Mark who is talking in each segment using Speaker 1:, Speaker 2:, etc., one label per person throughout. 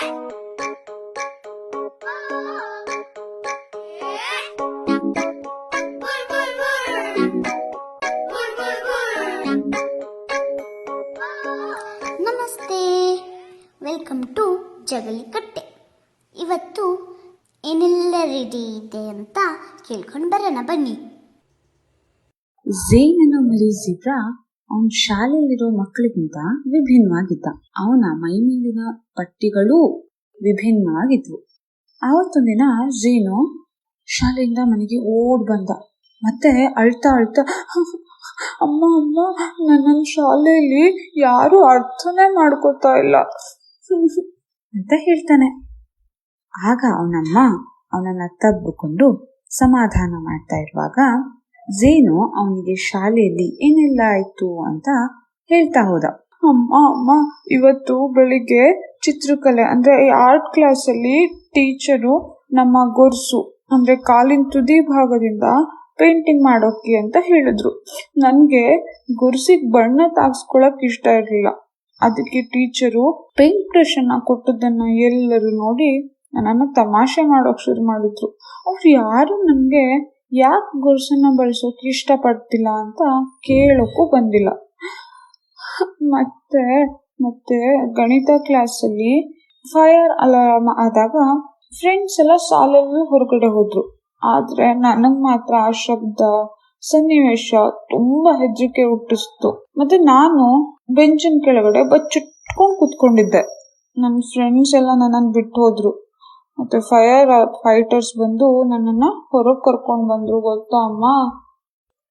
Speaker 1: ನಮಸ್ತೆ. Welcome to Jagalikatte. ಇವತ್ತು ಏನೆಲ್ಲ ರೆಡಿ ಇದೆ ಅಂತ ಕೇಳ್ಕೊಂಡು ಬರೋಣ ಬನ್ನಿ.
Speaker 2: ಝೇನ್ ಅನ್ನೋ ಮರಿ ಅವನ್ ಶಾಲೆಯಲ್ಲಿರೋ ಮಕ್ಕಳಿಗಿಂತ ವಿಭಿನ್ನವಾಗಿದ್ದ. ಅವನ ಮೈ ಮೇಲಿನ ಪಟ್ಟಿಗಳು ವಿಭಿನ್ನವಾಗಿದ್ವು. ಆವತ್ತೊಂದಿನ ಝೀನು ಶಾಲೆಯಿಂದ ಮನೆಗೆ ಓಡ್ ಬಂದ. ಮತ್ತೆ ಅಳ್ತಾ ಅಳ್ತಾ, ಅಮ್ಮ ಅಮ್ಮ ನನ್ನ ಶಾಲೆಯಲ್ಲಿ ಯಾರು ಅರ್ಥನೇ ಮಾಡ್ಕೋತಾ ಇಲ್ಲ. ಅಂತ ಹೇಳ್ತಾನೆ. ಆಗ ಅವನಮ್ಮ ಅವನನ್ನ ತಬ್ಬಿಕೊಂಡು ಸಮಾಧಾನ ಮಾಡ್ತಾ ಇರುವಾಗ ಝೇನು ಅವನಿಗೆ ಶಾಲೆಯಲ್ಲಿ ಏನೆಲ್ಲ ಆಯ್ತು ಅಂತ ಹೇಳ್ತಾ ಹೋದ. ಅಮ್ಮ ಅಮ್ಮ, ಇವತ್ತು ಬೆಳಿಗ್ಗೆ ಚಿತ್ರಕಲೆ, ಅಂದ್ರೆ ಆರ್ಟ್ ಕ್ಲಾಸ್ ಅಲ್ಲಿ ಟೀಚರು ನಮ್ಮ ಗೊರ್ಸು, ಅಂದ್ರೆ ಕಾಲಿನ ತುದಿ ಭಾಗದಿಂದ ಪೇಂಟಿಂಗ್ ಮಾಡೋಕೆ ಅಂತ ಹೇಳಿದ್ರು. ನನ್ಗೆ ಗೊರ್ಸಿಗೆ ಬಣ್ಣ ತಾಗ್ಸ್ಕೊಳಕ್ ಇಷ್ಟ ಇರಲಿಲ್ಲ. ಅದಕ್ಕೆ ಟೀಚರು ಪೇಂಟ್ ಬ್ರಷ್ ಅನ್ನ ಕೊಟ್ಟದನ್ನ ಎಲ್ಲರೂ ನೋಡಿ ನನ್ನನ್ನು ತಮಾಷೆ ಮಾಡೋಕ್ ಶುರು ಮಾಡಿದ್ರು. ಅವ್ರು ಯಾರು ನನ್ಗೆ ಯಾಕೆ ಗುರುಸನ್ನ ಬಳಸೋಕೆ ಇಷ್ಟಪಡ್ತಿಲ್ಲ ಅಂತ ಕೇಳೋಕ್ಕೂ ಬಂದಿಲ್ಲ. ಮತ್ತೆ ಮತ್ತೆ ಗಣಿತ ಕ್ಲಾಸಲ್ಲಿ ಫೈರ್ ಅಲಾರ್ಮ್ ಆದಾಗ ಫ್ರೆಂಡ್ಸ್ ಎಲ್ಲ ಸಾಲಲ್ಲಿ ಹೊರಗಡೆ ಹೋದ್ರು. ಆದ್ರೆ ನನಗ್ ಮಾತ್ರ ಆ ಶಬ್ದ, ಸನ್ನಿವೇಶ ತುಂಬಾ ಹೆಜ್ಜಿಕೆ ಹುಟ್ಟಿಸ್ತು. ಮತ್ತೆ ನಾನು ಬೆಂಚಿನ ಕೆಳಗಡೆ ಬಚ್ಚಿಟ್ಕೊಂಡು ಕುತ್ಕೊಂಡಿದ್ದೆ. ನನ್ನ ಫ್ರೆಂಡ್ಸ್ ಎಲ್ಲ ನನ್ನನ್ನು ಬಿಟ್ಟು ಹೋದ್ರು. ಮತ್ತೆ ಫೈರ್ ಫೈಟರ್ಸ್ ಬಂದು ನನ್ನನ್ನ ಹೊರಗೆ ಕರ್ಕೊಂಡು ಬಂದ್ರು, ಗೊತ್ತಾ ಅಮ್ಮ?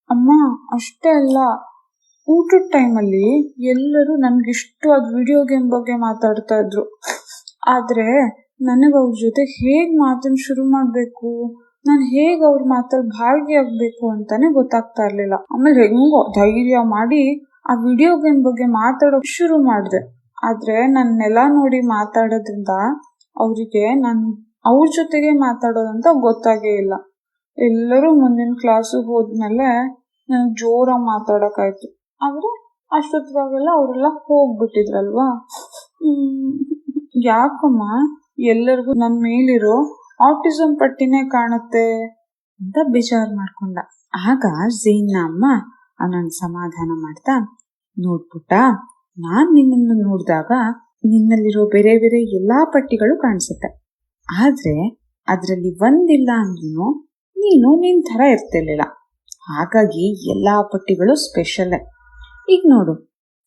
Speaker 2: ಅಮ್ಮ, ಅಷ್ಟೇ ಅಲ್ಲ. ಊಟದ ಟೈಮಲ್ಲಿ ಎಲ್ಲರೂ ನನ್ಗಿಷ್ಟವಾದ ವಿಡಿಯೋ ಗೇಮ್ ಬಗ್ಗೆ ಮಾತಾಡ್ತಾ ಇದ್ರು. ಆದ್ರೆ ನನಗೆ ಅವ್ರ ಜೊತೆ ಹೇಗ್ ಮಾತನ್ನ ಶುರು ಮಾಡ್ಬೇಕು? ನಾನು ಹೇಗೆ ಅವ್ರ ಮಾತಲ್ಲಿ ಭಾಗಿಯಾಗಬೇಕು ಅಂತಾನೆ ಗೊತ್ತಾಗ್ತಾ ಇರ್ಲಿಲ್ಲ. ಆಮೇಲೆ ಹೆಂಗೋ ಧೈರ್ಯ ಮಾಡಿ ಆ ವಿಡಿಯೋ ಗೇಮ್ ಬಗ್ಗೆ ಮಾತಾಡೋಕ್ ಶುರು ಮಾಡಿದೆ. ಆದ್ರೆ ನನ್ನೆಲ್ಲ ನೋಡಿ ಮಾತಾಡೋದ್ರಿಂದ ಅವರಿಗೆ ನಾನು ಅವ್ರ ಜೊತೆಗೆ ಮಾತಾಡೋದಂತ ಗೊತ್ತಾಗೇ ಇಲ್ಲ. ಎಲ್ಲರೂ ಮುಂದಿನ ಕ್ಲಾಸ್ ಹೋದ್ಮೇಲೆ ನನಗೆ ಜೋರಾಗಿ ಮಾತಾಡೋಕ್ಕಾಯ್ತು. ಆದ್ರೆ ಅಷ್ಟೊತ್ತಿಗಾಗೆಲ್ಲ ಅವರೆಲ್ಲ ಹೋಗ್ಬಿಟ್ಟಿದ್ರಲ್ವಾ? ಹ್ಮ್ ಯಾಕಮ್ಮ? ಎಲ್ಲರಿಗೂ ನನ್ ಮೇಲಿರೋ ಆಟಿಸಮ್ ಪಟ್ಟಿನೇ ಕಾಣುತ್ತೆ ಅಂತ ಬಿಜಾರ್ ಮಾಡ್ಕೊಂಡ. ಆಗ ಝೀನ್ನ ಅಮ್ಮ ಅವನನ್ನ ಸಮಾಧಾನ ಮಾಡ್ತಾ ನೋಡ್ಬಿಟ್ಟ ನಾನ್ ನಿನ್ನನ್ನು ನೋಡಿದಾಗ ನಿನ್ನಲ್ಲಿರೋ ಬೇರೆ ಬೇರೆ ಎಲ್ಲಾ ಪಟ್ಟಿಗಳು ಕಾಣಿಸುತ್ತೆ. ಆದ್ರೆ ಅದರಲ್ಲಿ ಒಂದಿಲ್ಲ ಅಂದ್ರೂ ನೀನು ನಿನ್ನ ಥರ ಇರ್ತಿರ್ಲಿಲ್ಲ. ಹಾಗಾಗಿ ಎಲ್ಲಾ ಪಟ್ಟಿಗಳು ಸ್ಪೆಷಲ್ಲೇ ಈಗ ನೋಡು,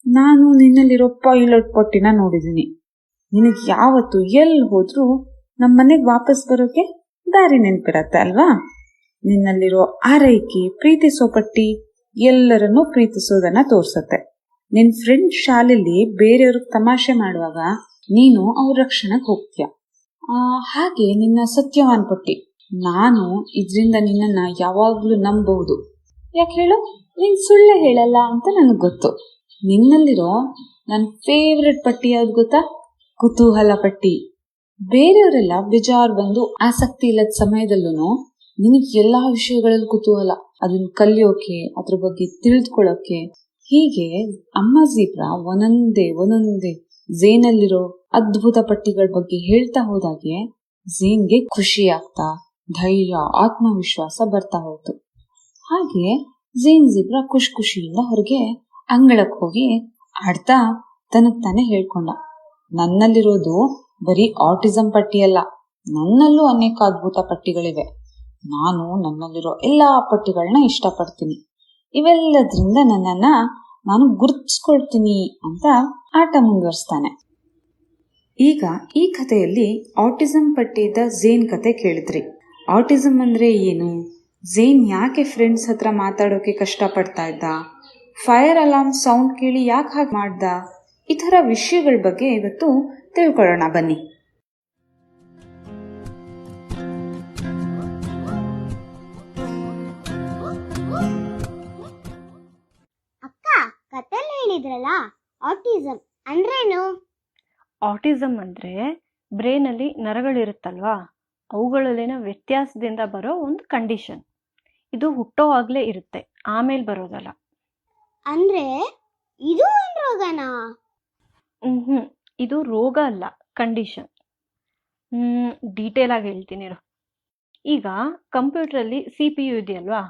Speaker 2: ನಾನು ನಿನ್ನಲ್ಲಿರೋ ಪೈಲಟ್ ಪಟ್ಟಿನ ನೋಡಿದ್ದೀನಿ. ನಿನಗೆ ಯಾವತ್ತು ಎಲ್ಲಿ ಹೋದರೂ ನಮ್ಮ ಮನೆಗೆ ವಾಪಸ್ ಬರೋಕ್ಕೆ ದಾರಿ ನೆನ್ಪಿರತ್ತೆ ಅಲ್ವಾ? ನಿನ್ನಲ್ಲಿರೋ ಆರೈಕೆ, ಪ್ರೀತಿಸೋ ಪಟ್ಟಿ ಎಲ್ಲರನ್ನೂ ಪ್ರೀತಿಸೋದನ್ನ ತೋರ್ಸತ್ತೆ. ನಿನ್ ಫ್ರೆಂಡ್ ಶಾಲೆಯಲ್ಲಿ ಬೇರೆಯವ್ರಿಗೆ ತಮಾಷೆ ಮಾಡುವಾಗ ನೀನು ಅವ್ರ ರಕ್ಷಣೆಗೆ ಹೋಗ್ತೀಯ? ಹಾಗೆ ನಿನ್ನ ಸತ್ಯವಾನ್ ಪಟ್ಟಿ. ನಾನು ಇದರಿಂದ ನಿನ್ನನ್ನ ಯಾವಾಗ್ಲೂ ನಂಬಬಹುದು ಯಾಕೆ ಹೇಳು? ನೀನ್ ಸುಳ್ಳೆ ಹೇಳಲ್ಲ ಅಂತ ನನಗೆ ಗೊತ್ತು. ನಿನ್ನಲ್ಲಿರೋ ನನ್ನ ಫೇವ್ರೆಟ್ ಪಟ್ಟಿ ಯಾವ್ದು ಗೊತ್ತಾ? ಕುತೂಹಲ ಪಟ್ಟಿ. ಬೇರೆಯವರೆಲ್ಲ ಬೇಜಾರು ಬಂದು ಆಸಕ್ತಿ ಇಲ್ಲದ ಸಮಯದಲ್ಲೂ ನಿನಗೆ ಎಲ್ಲಾ ವಿಷಯಗಳಲ್ಲಿ ಕುತೂಹಲ. ಅದನ್ನ ಕಲಿಯೋಕೆ, ಅದ್ರ ಬಗ್ಗೆ ತಿಳಿದುಕೊಳ್ಳೋಕೆ ಹೀಗೆ ಅಮ್ಮ ಜೀಬ್ರಾ ಒಂದೊಂದೇ ಒಂದೊಂದೇ ಝೇನಲ್ಲಿರೋ ಅದ್ಭುತ ಪಟ್ಟಿಗಳ ಬಗ್ಗೆ ಹೇಳ್ತಾ ಹೋದಾಗೆ ಝೇನ್ಗೆ ಖುಷಿ ಆಗ್ತಾ, ಧೈರ್ಯ, ಆತ್ಮವಿಶ್ವಾಸ ಬರ್ತಾ ಹೋಯ್ತು. ಹಾಗೆ ಝೇನ್ ಜಿಬ್ರಾ ಖುಷಿ ಖುಷಿಯಿಂದ ಹೊರಗೆ ಅಂಗಳಕ್ಕೆ ಹೋಗಿ ಆಡ್ತಾ ತನಗ್ ತಾನೇ ಹೇಳ್ಕೊಂಡ, ನನ್ನಲ್ಲಿರೋದು ಬರೀ ಆಟಿಸಂ ಪಟ್ಟಿಯಲ್ಲ, ನನ್ನಲ್ಲೂ ಅನೇಕ ಅದ್ಭುತ ಪಟ್ಟಿಗಳಿವೆ. ನಾನು ನನ್ನಲ್ಲಿರೋ ಎಲ್ಲಾ ಪಟ್ಟಿಗಳನ್ನ ಇಷ್ಟಪಡ್ತೀನಿ. ಇವೆಲ್ಲದ್ರಿಂದ ನನ್ನನ್ನ ನಾನು ಗುರ್ತಿಸ್ಕೊಳ್ತೀನಿ ಅಂತ ಆಟ ಮುಂದುವರಿಸ್ತಾನೆ. ಈಗ ಈ ಕಥೆಯಲ್ಲಿ ಆಟಿಸಂ ಪಟ್ಟಿದ್ದ ಝೇನ್ ಕತೆ ಕೇಳಿದ್ರಿ. ಆಟಿಸಂ ಅಂದ್ರೆ ಏನು? ಝೇನ್ ಯಾಕೆ ಫ್ರೆಂಡ್ಸ್ ಹತ್ರ ಮಾತಾಡೋಕೆ ಕಷ್ಟಪಡ್ತಾ ಇದ್ದ? ಫೈರ್ ಅಲಾರ್ಮ್ ಸೌಂಡ್ ಕೇಳಿ ಯಾಕೆ ಹಾಗೆ ಮಾಡ್ದ? ಈ ಥರ ವಿಷಯಗಳ ಬಗ್ಗೆ ಇವತ್ತು ತಿಳ್ಕೊಳ್ಳೋಣ ಬನ್ನಿ.
Speaker 1: ಹೇಳಿದ್ರಲ್ಲ ಆಟಿಸಮ್ ಅಂದ್ರೇನು?
Speaker 3: ಆಟಿಸಮ್ ಅಂದರೆ ಬ್ರೈನಲ್ಲಿ ನರಗಳಿರುತ್ತಲ್ವಾ? ಅವುಗಳಲ್ಲಿನ ವ್ಯತ್ಯಾಸದಿಂದ ಬರೋ ಒಂದು ಕಂಡೀಷನ್ ಇದು ಹುಟ್ಟೋವಾಗಲೇ ಇರುತ್ತೆ ಆಮೇಲೆ ಬರೋದಲ್ಲ.
Speaker 1: ಅಂದ್ರೆ ಇದು ಒಂದು ರೋಗನಾ?
Speaker 3: ಹ್ಞೂ ಇದು ರೋಗ ಅಲ್ಲ ಕಂಡೀಷನ್ ಡೀಟೇಲ್ ಆಗಿ ಹೇಳ್ತೀನಿ ಇರು. ಈಗ ಕಂಪ್ಯೂಟ್ರಲ್ಲಿ ಸಿ ಪಿ ಯು ಇದೆಯಲ್ವಾ?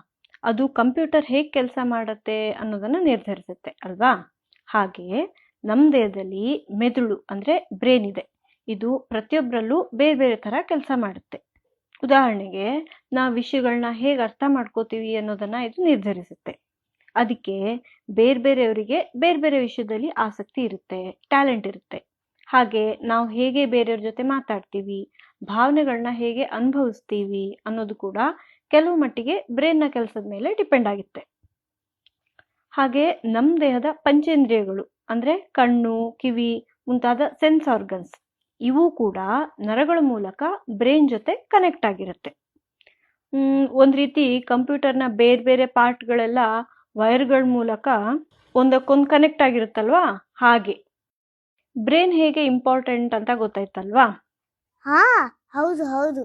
Speaker 3: ಅದು ಕಂಪ್ಯೂಟರ್ ಹೇಗೆ ಕೆಲಸ ಮಾಡುತ್ತೆ ಅನ್ನೋದನ್ನ ನಿರ್ಧರಿಸುತ್ತೆ, ಅಲ್ವಾ? ಹಾಗೆ ನಮ್ಮ ದೇಹದಲ್ಲಿ ಮೆದುಳು ಅಂದ್ರೆ ಬ್ರೇನ್ ಇದೆ. ಇದು ಪ್ರತಿಯೊಬ್ಬರಲ್ಲೂ ಬೇರೆ ಬೇರೆ ಥರ ಕೆಲಸ ಮಾಡುತ್ತೆ. ಉದಾಹರಣೆಗೆ ನಾವು ವಿಷಯಗಳನ್ನ ಹೇಗೆ ಅರ್ಥ ಮಾಡ್ಕೋತೀವಿ ಅನ್ನೋದನ್ನ ಇದು ನಿರ್ಧರಿಸುತ್ತೆ. ಅದಕ್ಕೆ ಬೇರೆ ಬೇರೆಯವರಿಗೆ ಬೇರೆ ಬೇರೆ ವಿಷಯದಲ್ಲಿ ಆಸಕ್ತಿ ಇರುತ್ತೆ, ಟ್ಯಾಲೆಂಟ್ ಇರುತ್ತೆ. ಹಾಗೆ ನಾವು ಹೇಗೆ ಬೇರೆಯವ್ರ ಜೊತೆ ಮಾತಾಡ್ತೀವಿ ಭಾವನೆಗಳನ್ನ ಹೇಗೆ ಅನುಭವಿಸ್ತೀವಿ ಅನ್ನೋದು ಕೂಡ ಕೆಲವು ಮಟ್ಟಿಗೆ ಬ್ರೈನ್ನ ಕೆಲಸದ ಮೇಲೆ ಡಿಪೆಂಡ್ ಆಗುತ್ತೆ. ಹಾಗೆ ನಮ್ಮ ದೇಹದ ಪಂಚೇಂದ್ರಿಯಗಳು ಅಂದ್ರೆ ಕಣ್ಣು ಕಿವಿ ಮುಂತಾದ ಸೆನ್ಸ್ ಆರ್ಗನ್ಸ್ ಇವು ಕೂಡ ನರಗಳ ಮೂಲಕ ಬ್ರೈನ್ ಜೊತೆ ಕನೆಕ್ಟ್ ಆಗಿರುತ್ತೆ. ಒಂದು ರೀತಿ ಕಂಪ್ಯೂಟರ್ನ ಬೇರೆ ಬೇರೆ ಪಾರ್ಟ್ಗಳೆಲ್ಲ ವೈರ್ಗಳ ಮೂಲಕ ಒಂದಕ್ಕೊಂದು ಕನೆಕ್ಟ್ ಆಗಿರುತ್ತಲ್ವಾ? ಹಾಗೆ. ಬ್ರೈನ್ ಹೇಗೆ ಇಂಪಾರ್ಟೆಂಟ್ ಅಂತ ಗೊತ್ತಾಯ್ತಲ್ವಾ?
Speaker 1: ಹಾ ಹೌದು ಹೌದು.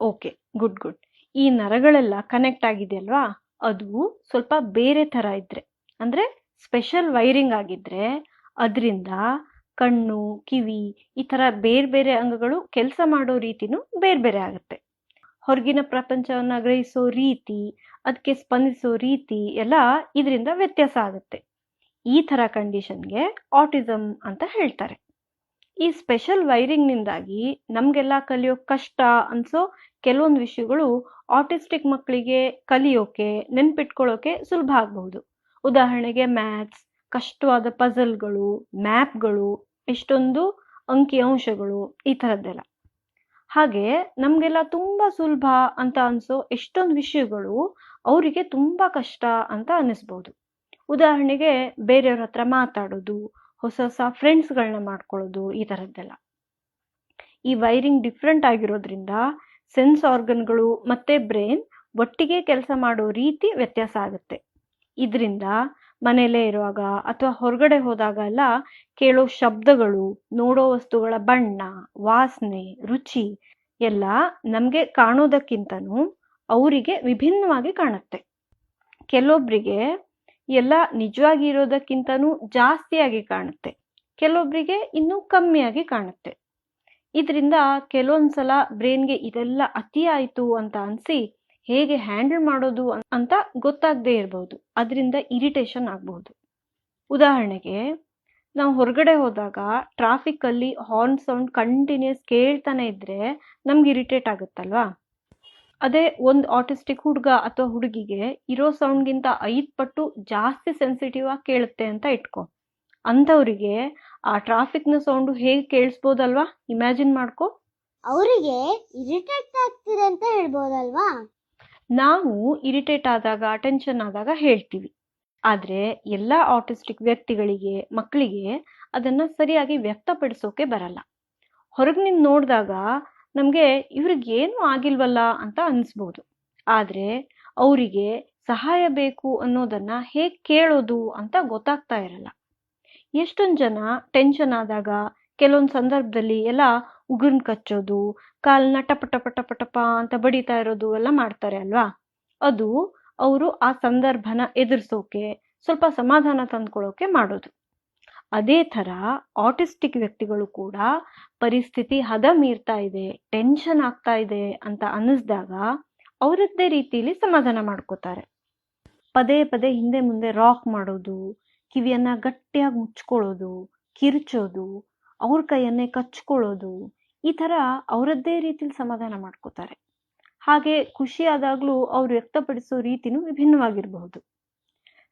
Speaker 3: ಓಕೆ ಗುಡ್ ಗುಡ್ ಈ ನರಗಳೆಲ್ಲ ಕನೆಕ್ಟ್ ಆಗಿದೆ ಅಲ್ವಾ ಅದು ಸ್ವಲ್ಪ ಬೇರೆ ಥರ ಇದ್ರೆ. ಅಂದರೆ ಸ್ಪೆಷಲ್ ವೈರಿಂಗ್ ಆಗಿದ್ರೆ ಅದರಿಂದ ಕಣ್ಣು, ಕಿವಿ ಈ ಥರ ಬೇರೆ ಬೇರೆ ಅಂಗಗಳು ಕೆಲಸ ಮಾಡೋ ರೀತಿನೂ ಬೇರೆ ಬೇರೆ ಆಗುತ್ತೆ. ಹೊರಗಿನ ಪ್ರಪಂಚವನ್ನು ಗ್ರಹಿಸೋ ರೀತಿ ಅದಕ್ಕೆ ಸ್ಪಂದಿಸೋ ರೀತಿ ಎಲ್ಲ ಇದರಿಂದ ವ್ಯತ್ಯಾಸ ಆಗುತ್ತೆ. ಈ ಥರ ಕಂಡೀಷನ್ಗೆ ಆಟಿಸಮ್ ಅಂತ ಹೇಳ್ತಾರೆ. ಈ ಸ್ಪೆಷಲ್ ವೈರಿಂಗ್ನಿಂದಾಗಿ ನಮಗೆಲ್ಲ ಕಲಿಯೋ ಕಷ್ಟ, ಅನ್ಸೋ ಕೆಲವೊಂದು ವಿಷಯಗಳು ಆಟಿಸ್ಟಿಕ್ ಮಕ್ಕಳಿಗೆ ಕಲಿಯೋಕೆ ನೆನ್ಪಿಟ್ಕೊಳ್ಳೋಕೆ ಸುಲಭ ಆಗಬಹುದು. ಉದಾಹರಣೆಗೆ ಮ್ಯಾಥ್ಸ್ ಕಷ್ಟವಾದ ಪಜಲ್ಗಳು ಮ್ಯಾಪ್ಗಳು ಎಷ್ಟೊಂದು ಅಂಕಿ ಅಂಶಗಳು ಈ ಥರದ್ದೆಲ್ಲ ಹಾಗೆ ನಮಗೆಲ್ಲ ತುಂಬ ಸುಲಭ ಅಂತ ಅನಿಸೋ ಎಷ್ಟೊಂದು ವಿಷಯಗಳು ಅವರಿಗೆ ತುಂಬ ಕಷ್ಟ ಅಂತ ಅನ್ನಿಸ್ಬೋದು ಉದಾಹರಣೆಗೆ ಬೇರೆಯವ್ರ ಹತ್ರ ಮಾತಾಡೋದು, ಹೊಸ ಹೊಸ ಫ್ರೆಂಡ್ಸ್ಗಳನ್ನ ಮಾಡ್ಕೊಳ್ಳೋದು ಈ ಥರದ್ದೆಲ್ಲ ಈ ವೈರಿಂಗ್ ಡಿಫ್ರೆಂಟ್ ಆಗಿರೋದ್ರಿಂದ ಸೆನ್ಸ್ ಆರ್ಗನ್ಗಳು ಮತ್ತೆ ಬ್ರೈನ್ ಒಟ್ಟಿಗೆ ಕೆಲಸ ಮಾಡೋ ರೀತಿ ವ್ಯತ್ಯಾಸ ಆಗುತ್ತೆ. ಇದರಿಂದ ಮನೆಯಲ್ಲೇ ಇರುವಾಗ ಅಥವಾ ಹೊರಗಡೆ ಹೋದಾಗ ಎಲ್ಲ ಕೇಳೋ ಶಬ್ದಗಳು, ನೋಡೋ ವಸ್ತುಗಳ ಬಣ್ಣ, ವಾಸನೆ, ರುಚಿ ಎಲ್ಲ ನಮಗೆ ಕಾಣೋದಕ್ಕಿಂತನೂ ಅವರಿಗೆ ವಿಭಿನ್ನವಾಗಿ ಕಾಣುತ್ತೆ. ಕೆಲವೊಬ್ಬರಿಗೆ ಎಲ್ಲ ನಿಜವಾಗಿ ಇರೋದಕ್ಕಿಂತನೂ ಜಾಸ್ತಿಯಾಗಿ ಕಾಣುತ್ತೆ. ಕೆಲವೊಬ್ಬರಿಗೆ ಇನ್ನೂ ಕಮ್ಮಿಯಾಗಿ ಕಾಣುತ್ತೆ. ಇದರಿಂದ ಕೆಲವೊಂದ್ಸಲ ಬ್ರೈನ್ಗೆ ಇದೆಲ್ಲ ಅತಿ ಆಯಿತು ಅಂತ ಅನಿಸಿ ಹೇಗೆ ಹ್ಯಾಂಡಲ್ ಮಾಡೋದು ಅಂತ ಗೊತ್ತಾಗದೇ ಇರಬಹುದು ಅದರಿಂದ ಇರಿಟೇಷನ್ ಆಗಬಹುದು ಉದಾಹರಣೆಗೆ, ನಾವು ಹೊರಗಡೆ ಹೋದಾಗ ಟ್ರಾಫಿಕ್ ಅಲ್ಲಿ ಹಾರ್ನ್ ಸೌಂಡ್ ಕಂಟಿನ್ಯೂಸ್ ಕೇಳ್ತಾನೆ ಇದ್ರೆ ನಮ್ಗೆ ಇರಿಟೇಟ್ ಆಗುತ್ತಲ್ವಾ? ಅದೇ ಒಂದು ಆಟಿಸ್ಟಿಕ್ ಹುಡುಗ ಅಥವಾ ಹುಡುಗಿಗೆ ಇರೋ ಸೌಂಡ್ಗಿಂತ ಐದು ಪಟ್ಟು ಜಾಸ್ತಿ ಸೆನ್ಸಿಟಿವ್ ಆಗಿ ಕೇಳುತ್ತೆ ಅಂತ ಇಟ್ಕೊ. ಅಂಥವ್ರಿಗೆ ಆ ಟ್ರಾಫಿಕ್ನ ಸೌಂಡು ಹೇಗೆ ಕೇಳಿಸ್ಬೋದಲ್ವಾ? ಇಮ್ಯಾಜಿನ್ ಮಾಡ್ಕೊ.
Speaker 1: ಅವರಿಗೆ ಇರಿಟೇಟ್ ಆಗ್ತಿದೆ ಅಂತ ಹೇಳ್ಬೋದಲ್ವಾ?
Speaker 3: ನಾವು ಇರಿಟೇಟ್ ಆದಾಗ ಟೆನ್ಷನ್ ಆದಾಗ ಹೇಳ್ತೀವಿ. ಆದರೆ ಎಲ್ಲ ಆಟಿಸ್ಟಿಕ್ ವ್ಯಕ್ತಿಗಳಿಗೆ ಮಕ್ಕಳಿಗೆ ಅದನ್ನ ಸರಿಯಾಗಿ ವ್ಯಕ್ತಪಡಿಸೋಕೆ ಬರಲ್ಲ. ಹೊರಗಿನಿಂದ ನೋಡಿದಾಗ ನಮಗೆ ಇವ್ರಿಗೆ ಏನೂ ಆಗಿಲ್ವಲ್ಲ ಅಂತ ಅನಿಸ್ಬೋದು. ಆದರೆ ಅವರಿಗೆ ಸಹಾಯ ಬೇಕು ಅನ್ನೋದನ್ನ ಹೇಗೆ ಕೇಳೋದು ಅಂತ ಗೊತ್ತಾಗ್ತಾ ಇರಲ್ಲ. ಎಷ್ಟೊಂದು ಜನ ಟೆನ್ಷನ್ ಆದಾಗ ಕೆಲವೊಂದು ಸಂದರ್ಭದಲ್ಲಿ ಎಲ್ಲ ಉಗುರ್ನ ಕಚ್ಚೋದು ಕಾಲನ್ನ ಟಪ ಟಪ ಅಂತ ಬಡಿತಾ ಇರೋದು ಎಲ್ಲ ಮಾಡ್ತಾರೆ ಅಲ್ವಾ? ಅದು ಅವರು ಆ ಸಂದರ್ಭನ ಎದುರಿಸೋಕೆ, ಸ್ವಲ್ಪ ಸಮಾಧಾನ ತಂದ್ಕೊಳ್ಳೋಕೆ ಮಾಡೋದು. ಅದೇ ಥರ ಆಟಿಸ್ಟಿಕ್ ವ್ಯಕ್ತಿಗಳು ಕೂಡ ಪರಿಸ್ಥಿತಿ ಹದ ಮೀರ್ತಾ ಇದೆ ಟೆನ್ಷನ್ ಆಗ್ತಾ ಇದೆ ಅಂತ ಅನ್ನಿಸ್ದಾಗ ಅವರದ್ದೇ ರೀತಿಯಲ್ಲಿ ಸಮಾಧಾನ ಮಾಡ್ಕೋತಾರೆ. ಪದೇ ಪದೇ ಹಿಂದೆ ಮುಂದೆ ರಾಕ್ ಮಾಡೋದು ಕಿವಿಯನ್ನ ಗಟ್ಟಿಯಾಗಿ ಮುಚ್ಕೊಳ್ಳೋದು ಕಿರ್ಚೋದು ಅವ್ರ ಕೈಯನ್ನೇ ಕಚ್ಕೊಳ್ಳೋದು ಈ ಥರ ಅವರದ್ದೇ ರೀತಿಲಿ ಸಮಾಧಾನ ಮಾಡ್ಕೋತಾರೆ. ಹಾಗೆ ಖುಷಿ ಆದಾಗ್ಲೂ ಅವ್ರು ವ್ಯಕ್ತಪಡಿಸೋ ರೀತಿನೂ ವಿಭಿನ್ನವಾಗಿರಬಹುದು.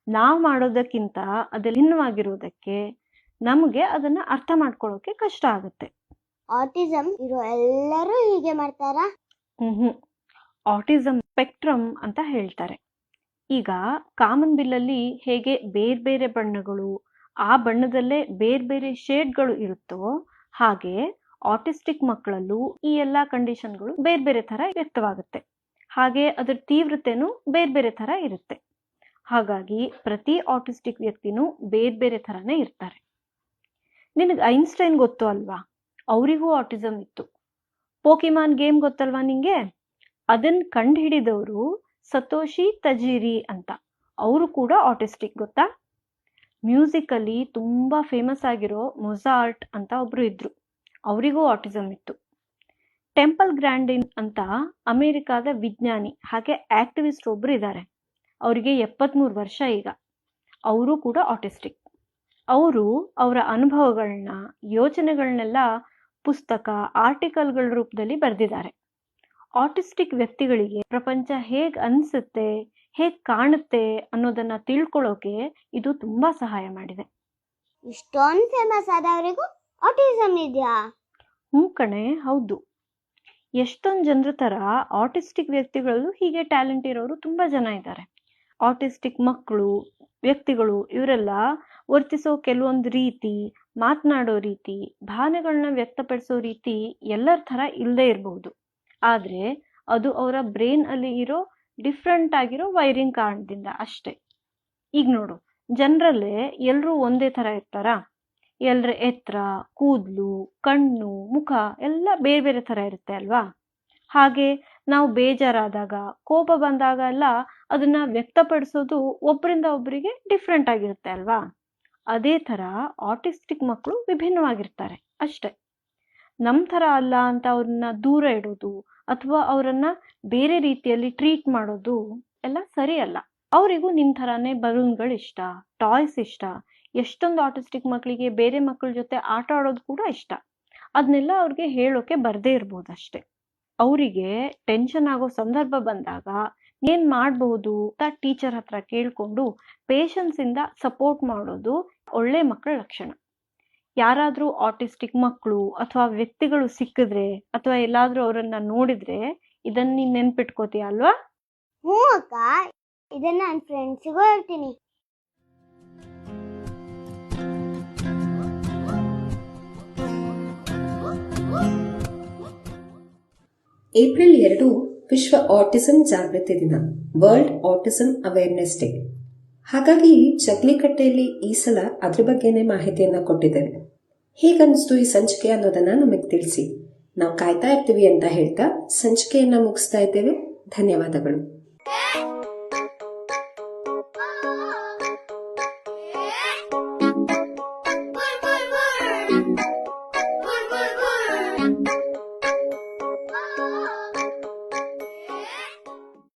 Speaker 3: ನಾವು ಮಾಡೋದಕ್ಕಿಂತ ಅದು ಭಿನ್ನವಾಗಿರುವುದಕ್ಕೆ ನಮಗೆ ಅದನ್ನ ಅರ್ಥ ಮಾಡ್ಕೊಳ್ಳೋಕೆ ಕಷ್ಟ ಆಗುತ್ತೆ.
Speaker 1: ಆಟಿಸಮ್ ಇರೋ ಎಲ್ಲರೂ ಹೀಗೆ ಮಾಡ್ತಾರಾ?
Speaker 3: ಹ್ಮ್ ಆಟಿಸಮ್ ಸ್ಪೆಕ್ಟ್ರಮ್ ಅಂತ ಹೇಳ್ತಾರೆ. ಈಗ ಕಾಮನ್ ಬಿಲ್ಲಲ್ಲಿ ಹೇಗೆ ಬೇರೆ ಬೇರೆ ಬಣ್ಣಗಳು, ಆ ಬಣ್ಣದಲ್ಲೇ ಬೇರೆ ಬೇರೆ ಶೇಡ್ಗಳು ಇರುತ್ತೋ ಹಾಗೆ ಆಟಿಸ್ಟಿಕ್ ಮಕ್ಕಳಲ್ಲೂ ಈ ಎಲ್ಲ ಕಂಡೀಷನ್ಗಳು ಬೇರೆ ಬೇರೆ ಥರ ವ್ಯಕ್ತವಾಗುತ್ತೆ. ಹಾಗೆ ಅದರ ತೀವ್ರತೆನೂ ಬೇರೆ ಬೇರೆ ಥರ ಇರುತ್ತೆ. ಹಾಗಾಗಿ ಪ್ರತಿ ಆಟಿಸ್ಟಿಕ್ ವ್ಯಕ್ತಿನೂ ಬೇರೆ ಬೇರೆ ಥರನೇ ಇರ್ತಾರೆ. ನಿನಗೆ ಐನ್ಸ್ಟೈನ್ ಗೊತ್ತು ಅಲ್ವಾ? ಅವರಿಗೂ ಆಟಿಸಮ್ ಇತ್ತು. ಪೋಕಿಮಾನ್ ಗೇಮ್ ಗೊತ್ತಲ್ವಾ ನಿಂಗೆ? ಅದನ್ನು ಕಂಡು ಹಿಡಿದವರು ಸತೋಶಿ ತಜೀರಿ ಅಂತ. ಅವರು ಕೂಡ ಆಟಿಸ್ಟಿಕ್ ಗೊತ್ತಾ? ಮ್ಯೂಸಿಕಲ್ಲಿ ತುಂಬ ಫೇಮಸ್ ಆಗಿರೋ ಮೊಜಾರ್ಟ್ ಅಂತ ಒಬ್ರು ಇದ್ರು. ಅವರಿಗೂ ಆಟಿಸಮ್ ಇತ್ತು. ಟೆಂಪಲ್ ಗ್ರ್ಯಾಂಡಿನ್ ಅಂತ ಅಮೆರಿಕಾದ ವಿಜ್ಞಾನಿ, ಹಾಗೆ ಆಕ್ಟಿವಿಸ್ಟ್ ಒಬ್ರು ಇದ್ದಾರೆ ಅವರಿಗೆ ಎಪ್ಪತ್ಮೂರು ವರ್ಷ ಈಗ. ಅವರು ಕೂಡ ಆಟಿಸ್ಟಿಕ್ ಅವರು ಅವರ ಅನುಭವಗಳನ್ನ ಯೋಚನೆಗಳನ್ನೆಲ್ಲ ಪುಸ್ತಕ, ಆರ್ಟಿಕಲ್ಗಳ ರೂಪದಲ್ಲಿ ಬರೆದಿದ್ದಾರೆ. ಆಟಿಸ್ಟಿಕ್ ವ್ಯಕ್ತಿಗಳಿಗೆ ಪ್ರಪಂಚ ಹೇಗ್ ಅನ್ಸುತ್ತೆ ಹೇಗ್ ಕಾಣುತ್ತೆ ಅನ್ನೋದನ್ನ ತಿಳ್ಕೊಳ್ಳೋಕೆ ಇದು ತುಂಬಾ ಸಹಾಯ ಮಾಡಿದೆ.
Speaker 1: ಇಷ್ಟೊಂದು ಫೇಮಸ್ ಆದವರಿಗೂ ಆಟಿಸಮ್ ಇದೆಯಾ?
Speaker 3: ಹ್ಞೂ ಕಣೆ ಹೌದು. ಎಷ್ಟೊಂದು ಜನರ ಥರ ಆಟಿಸ್ಟಿಕ್ ವ್ಯಕ್ತಿಗಳಲ್ಲೂ ಹೀಗೆ ಟ್ಯಾಲೆಂಟ್ ಇರೋರು ತುಂಬಾ ಜನ ಇದ್ದಾರೆ. ಆಟಿಸ್ಟಿಕ್ ಮಕ್ಕಳು ವ್ಯಕ್ತಿಗಳು ಇವರೆಲ್ಲ ವರ್ತಿಸೋ ಕೆಲವೊಂದು ರೀತಿ ಮಾತನಾಡೋ ರೀತಿ ಭಾವನೆಗಳನ್ನ ವ್ಯಕ್ತಪಡಿಸೋ ರೀತಿ ಎಲ್ಲರ ಥರ ಇಲ್ಲದೆ ಇರಬಹುದು ಆದರೆ ಅದು ಅವರ ಬ್ರೈನ್ ಅಲ್ಲಿ ಇರೋ ಡಿಫ್ರೆಂಟ್ ಆಗಿರೋ ವೈರಿಂಗ್ ಕಾರಣದಿಂದ ಅಷ್ಟೇ. ಈಗ ನೋಡು, ಜನರಲ್ಲಿ ಎಲ್ಲರೂ ಒಂದೇ ಥರ ಇರ್ತಾರಾ? ಎಲ್ಲರ ಎತ್ತರ ಕೂದಲು, ಕಣ್ಣು, ಮುಖ ಎಲ್ಲ ಬೇರೆ ಬೇರೆ ಥರ ಇರುತ್ತೆ ಅಲ್ವಾ? ಹಾಗೆ ನಾವು ಬೇಜಾರಾದಾಗ, ಕೋಪ ಬಂದಾಗ ಎಲ್ಲ ಅದನ್ನ ವ್ಯಕ್ತಪಡಿಸೋದು ಒಬ್ಬರಿಂದ ಒಬ್ಬರಿಗೆ ಡಿಫ್ರೆಂಟ್ ಆಗಿರುತ್ತೆ ಅಲ್ವಾ? ಅದೇ ಥರ ಆರ್ಟಿಸ್ಟಿಕ್ ಮಕ್ಕಳು ವಿಭಿನ್ನವಾಗಿರ್ತಾರೆ ಅಷ್ಟೆ. ನಮ್ಮ ಥರ ಅಲ್ಲ ಅಂತ ಅವ್ರನ್ನ ದೂರ ಇಡೋದು ಅಥವಾ ಅವರನ್ನ ಬೇರೆ ರೀತಿಯಲ್ಲಿ ಟ್ರೀಟ್ ಮಾಡೋದು ಎಲ್ಲ ಸರಿ ಅಲ್ಲ. ಅವರಿಗೂ ನಿಮ್ಮ ಥರನೇ ಬಲೂನ್ಗಳು ಇಷ್ಟ ಟಾಯ್ಸ್ ಇಷ್ಟ, ಎಷ್ಟೊಂದು ಆಟಿಸ್ಟಿಕ್ ಮಕ್ಕಳಿಗೆ ಬೇರೆ ಮಕ್ಕಳ ಜೊತೆ ಆಟ ಆಡೋದು ಕೂಡ ಇಷ್ಟ. ಅದನ್ನೆಲ್ಲ ಅವ್ರಿಗೆ ಹೇಳೋಕೆ ಬರದೇ ಇರ್ಬೋದು ಅಷ್ಟೆ. ಅವರಿಗೆ ಟೆನ್ಷನ್ ಆಗೋ ಸಂದರ್ಭ ಬಂದಾಗ ಏನ್ ಮಾಡಬಹುದು ಅಂತ ಟೀಚರ್ ಹತ್ರ ಕೇಳ್ಕೊಂಡು ಪೇಷನ್ಸ್ ಇಂದ ಸಪೋರ್ಟ್ ಮಾಡೋದು ಒಳ್ಳೆ ಮಕ್ಕಳ ಲಕ್ಷಣ. ಯಾರಾದ್ರೂ ಆಟಿಸ್ಟಿಕ್ ಮಕ್ಕಳು ಅಥವಾ ವ್ಯಕ್ತಿಗಳು ಸಿಕ್ಕಿದ್ರೆ ಅಥವಾ ಎಲ್ಲಾದ್ರೂ ಅವರನ್ನ ನೋಡಿದ್ರೆ ಇದನ್ನ ನೀನ್ ನೆನ್ಪಿಟ್ಕೋತೀಯ ಅಲ್ವಾ?
Speaker 1: ಹ್ಞೂ ಅಕ್ಕ. ಇದನ್ನ ನನ್ನ ಫ್ರೆಂಡ್ಸಿಗೂ ಹೇಳ್ತೀನಿ.
Speaker 4: ಏಪ್ರಿಲ್ ಎರಡು ವಿಶ್ವ ಆಟಿಸಂ ಜಾಗೃತಿ ದಿನ ವರ್ಲ್ಡ್ ಆಟಿಸಂ ಅವೇರ್ನೆಸ್ ಡೇ ಹಾಗಾಗಿ ಚಕ್ಲಿಕಟ್ಟೆಯಲ್ಲಿ ಈ ಸಲ ಅದ್ರ ಬಗ್ಗೆನೇ ಮಾಹಿತಿಯನ್ನ ಕೊಟ್ಟಿದ್ದೇವೆ ಹೇಗನ್ನಿಸ್ತು ಈ ಸಂಚಿಕೆ ಅನ್ನೋದನ್ನ ನಮಗೆ ತಿಳಿಸಿ. ನಾವು ಕಾಯ್ತಾ ಇರ್ತೀವಿ ಅಂತ ಹೇಳ್ತಾ ಸಂಚಿಕೆಯನ್ನ ಮುಗಿಸ್ತಾ ಇದ್ದೇವೆ. ಧನ್ಯವಾದಗಳು.